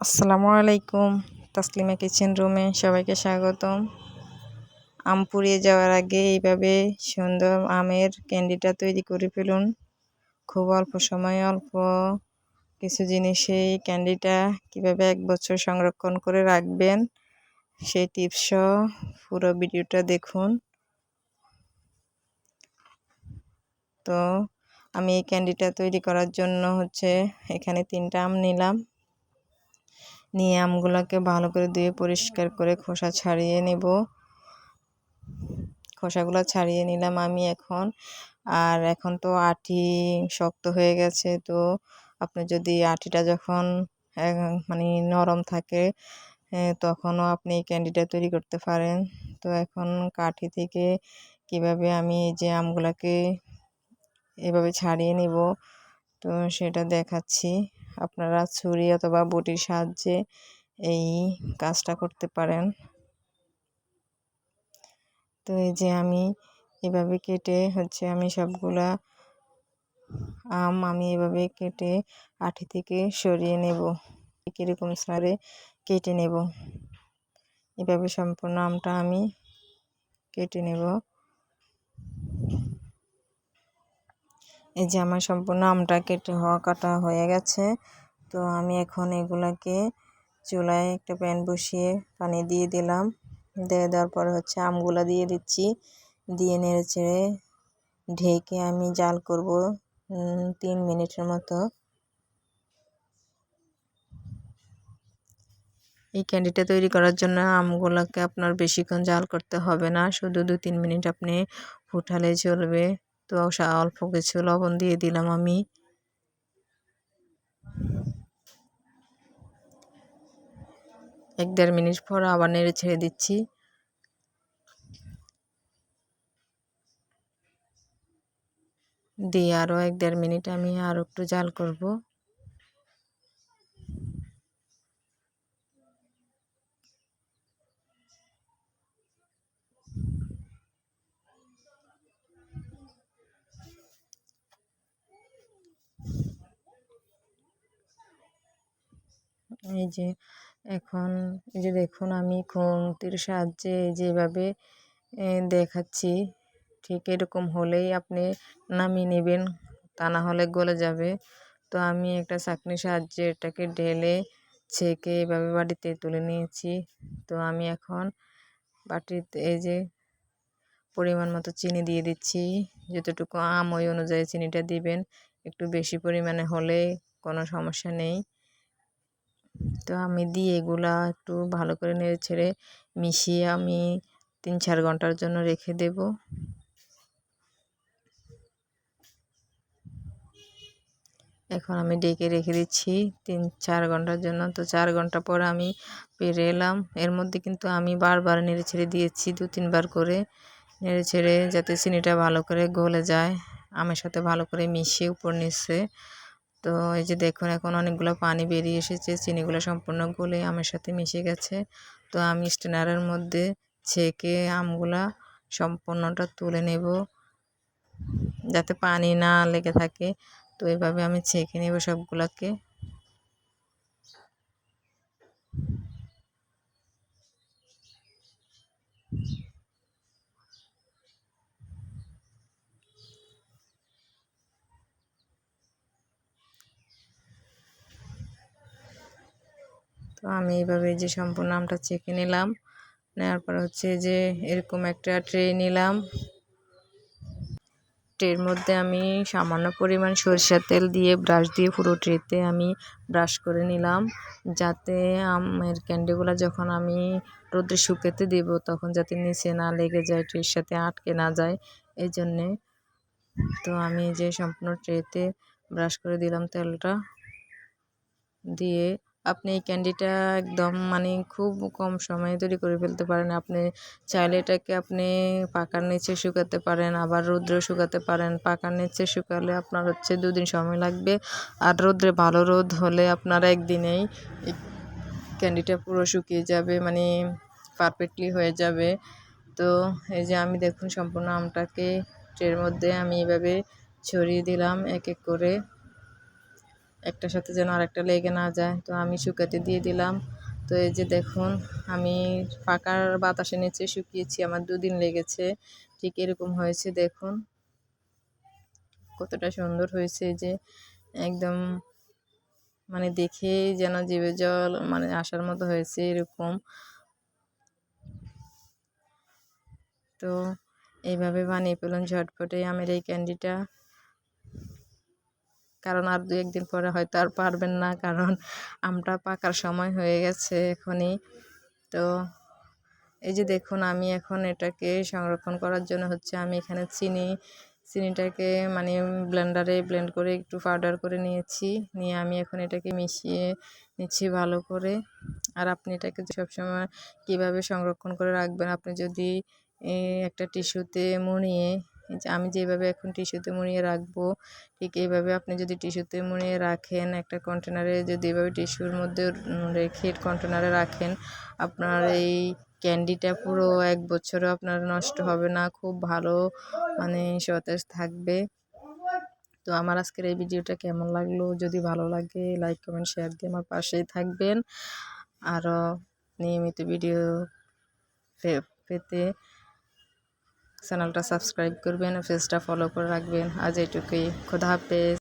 আসসালামু আলাইকুম, তাসলিমা কিচেন রুমে সবাইকে স্বাগতম। আম পুড়িয়ে যাওয়ার আগে এইভাবে সুন্দর আমের ক্যান্ডিটা তৈরি করে ফেলুন। খুব অল্প সময় অল্প কিছু জিনিসে এই ক্যান্ডিটা কীভাবে এক বছর সংরক্ষণ করে রাখবেন, সেই টিপস পুরো ভিডিওটা দেখুন। তো আমি এই ক্যান্ডিটা তৈরি করার জন্য হচ্ছে এখানে তিনটা আম নিলাম। নিয়ে আমগুলোকে ভালো করে ধুয়ে পরিষ্কার করে খোসা ছাড়িয়ে নেব। খোসাগুলো ছাড়িয়ে নিলাম আমি এখন। আর এখন তো আটি শক্ত হয়ে গেছে, তো আপনি যদি আটিটা যখন মানে নরম থাকে তখনও আপনি ক্যান্ডিটা তৈরি করতে পারেন। তো এখন কাঠি থেকে কীভাবে আমি এই যে আমগুলাকে এভাবে ছাড়িয়ে নিব, তো সেটা দেখাচ্ছি। আপনারা ছুরি অথবা বটির সাহায্যে এই কাজটা করতে পারেন। তো এই যে আমি এভাবে কেটে হচ্ছে আমি সবগুলা আম আমি এভাবে কেটে আঠি থেকে সরিয়ে নেব। কীরকম সারে কেটে নেব। এভাবে সম্পূর্ণ আমটা আমি কেটে নেব। এই যে আমার সম্পূর্ণ আমটা কেটে হওয়া কাটা হয়ে গেছে। তো আমি এখন এগুলাকে চুলায় একটা প্যান বসিয়ে পানি দিয়ে দিলাম। দিয়ে দেওয়ার পরে হচ্ছে আমগুলা দিয়ে দিচ্ছি। দিয়ে নেড়ে চেড়ে ঢেকে আমি জাল করব তিন মিনিটের মতো। এই ক্যান্ডিটা তৈরি করার জন্য আমগুলোকে আপনার বেশিক্ষণ জাল করতে হবে না। শুধু দু তিন মিনিট আপনি ফুটালে চলবে। তো অল্প কিছু লবণ দিয়ে দিলাম আমি। এক দেড় মিনিট পর আবার নেড়ে ছেড়ে দিচ্ছি। দিয়ে আরও এক দেড় মিনিট আমি আরও একটু জাল করব। এই যে এখন, এই যে দেখুন আমি খুন্তির সাহায্যে যেভাবে দেখাচ্ছি, ঠিক এরকম হলেই আপনি নামিয়ে নেবেন, তা না হলে গলে যাবে। তো আমি একটা চাকনির সাহায্যে এটাকে ঢেলে, ছেঁকে এভাবে বাড়িতে তুলে নিয়েছি। তো আমি এখন বাটিতে এই যে পরিমাণ মতো চিনি দিয়ে দিচ্ছি। যতটুকু আম ওই অনুযায়ী চিনিটা দিবেন, একটু বেশি পরিমাণে হলে কোনো সমস্যা নেই। তো আমি দিয়ে এগুলা একটু ভালো করে নেড়ে ছেড়ে মিশিয়ে আমি তিন চার ঘণ্টার জন্য রেখে দেব। এখন আমি ডেকে রেখে দিচ্ছি তিন চার ঘণ্টার জন্য। তো চার ঘণ্টা পর আমি পেরে এলাম। এর মধ্যে কিন্তু আমি বারবার নেড়ে ছেড়ে দিয়েছি দু তিনবার করে। নেড়ে ছেড়ে যাতে চিনিটা ভালো করে গলে যায়, আমের সাথে ভালো করে মিশিয়ে উপর নিচ্ছে তো এই যে দেখুন, এখন অনেকগুলো পানি বেরিয়ে এসেছে, চিনিগুলো সম্পূর্ণ গলে আমের সাথে মিশে গেছে। তো আমি স্টেনারের মধ্যে ছেঁকে আমগুলা সম্পূর্ণটা তুলে নেব যাতে পানি না লেগে থাকে। তো এভাবে আমি ছেঁকে নেব সবগুলাকে। আমি এইভাবে যে সম্পূর্ণ আমটা চেকে নিলাম নেওয়ার পর হচ্ছে যে এরকম একটা ট্রে নিলাম। ট্রের মধ্যে আমি সামান্য পরিমাণ সরিষার তেল দিয়ে ব্রাশ দিয়ে পুরো ট্রেতে আমি ব্রাশ করে নিলাম, যাতে আমের ক্যান্ডিগুলো যখন আমি রোদ্রে শুকাতে দেব তখন যাতে নিচে না লেগে যায়, ট্রের সাথে আটকে না যায়। এই জন্যে তো আমি যে সম্পূর্ণ ট্রেতে ব্রাশ করে দিলাম তেলটা, দিয়ে আপনি এই ক্যান্ডিটা একদম মানে খুব কম সময়ে তৈরি করে ফেলতে পারেন। আপনি চাইলে এটাকে আপনি পাকার নিচে শুকাতে পারেন, আবার রৌদ্রে শুকাতে পারেন। পাকার নিচে শুকালে আপনার হচ্ছে দুদিন সময় লাগবে। আর রৌদ্রে ভালো রোদ হলে আপনার একদিনেই ক্যান্ডিটা পুরো শুকিয়ে যাবে মানে পারফেক্টলি হয়ে যাবে। তো এই যে আমি দেখুন সম্পূর্ণ আমটাকে ট্রের মধ্যে আমি এভাবে ছড়িয়ে দিলাম এক এক করে। একটার সাথে যেন আরেকটা লেগে না যায়। তো আমি শুকাতে দিয়ে দিলাম। তো এই যে দেখুন, আমি ফাঁকার বাতাসে নিচে শুকিয়েছি, আমার দুদিন লেগেছে। ঠিক এরকম হয়েছে, দেখুন। কতটা সুন্দর হয়েছে যে, একদম মানে দেখেই যেন জিভে জল মানে আসার মতো হয়েছে এরকম। তো এইভাবে বানিয়ে পেলেন ঝটপটে আমের এই ক্যান্ডিটা। কারণ আর দু একদিন পরে হয়তো আর পারবেন না, কারণ আমটা পাকার সময় হয়ে গেছে এখনই। তো এই যে দেখুন, আমি এখন এটাকে সংরক্ষণ করার জন্য হচ্ছে আমি এখানে চিনি, চিনিটাকে মানে ব্লেন্ডারে ব্লেন্ড করে একটু পাউডার করে নিয়েছি, নিয়ে আমি এখন এটাকে মিশিয়ে নিচ্ছি ভালো করে। আর আপনি এটাকে সবসময় কীভাবে সংরক্ষণ করে রাখবেন, আপনি যদি একটা টিস্যুতে মুড়িয়ে আমি যেভাবে এখন টিস্যুতে মুড়িয়ে রাখব, ঠিক এইভাবে আপনি যদি টিস্যুতে মুড়িয়ে রাখেন, একটা কন্টেনারে যদি এভাবে টিস্যুর মধ্যে রেখে কন্টেনারে রাখেন, আপনার এই ক্যান্ডিটা পুরো এক বছরও আপনার নষ্ট হবে না, খুব ভালো মানে সতেজ থাকবে। তো আমার আজকের এই ভিডিওটা কেমন লাগল? যদি ভালো লাগে লাইক কমেন্ট শেয়ার দিয়ে আমার পাশেই থাকবেন। আরও নিয়মিত ভিডিও পেতে চ্যানেলটা সাবস্ক্রাইব করবেন পেজটা ফলো করে রাখবেন। আজ এটুকুই। খোদা হাফেজ।